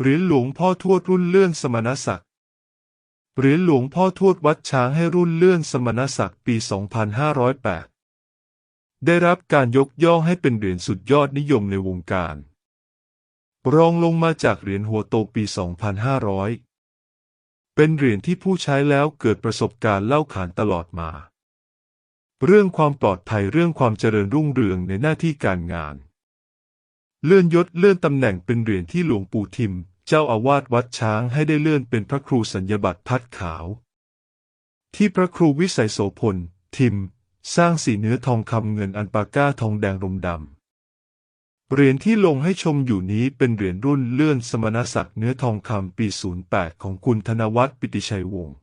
เหรียญหลวงพ่อทวดรุ่นเลื่อนสมณศักดิ์หรียญหลวงพ่อทวดวัดช้างให้รุ่นเลื่อนสมณศักดิ์ปี 2508 ได้รับการยกย่องให้เป็นเหรียญสุดยอดนิยมในวงการ รองลงมาจากเหรียญหัวโตปี 2500 เป็นเหรียญที่ผู้ใช้แล้วเกิดประสบการณ์เล่าขานตลอดมา เรื่องความปลอดภัยเรื่องความเจริญรุ่งเรืองในหน้าที่การงาน เลื่อนยศเลื่อนตำแหน่งเป็นเหรียญที่หลวงปู่ทิม เจ้าอาวาสวัดช้างให้ได้เลื่อนเป็นพระครูสัญญบัตรพัดขาว ที่พระครูวิสัยโสพล ทิม สร้างสีเนื้อทองคำเงินอันปาก้าทองแดงรมดำเหรียญที่ลงให้ชมอยู่นี้เป็นเหรียญรุ่นเลื่อนสมณศักดิ์เนื้อทองคำปี 08 ของคุณธนวัฒน์ปิติชัยวงศ์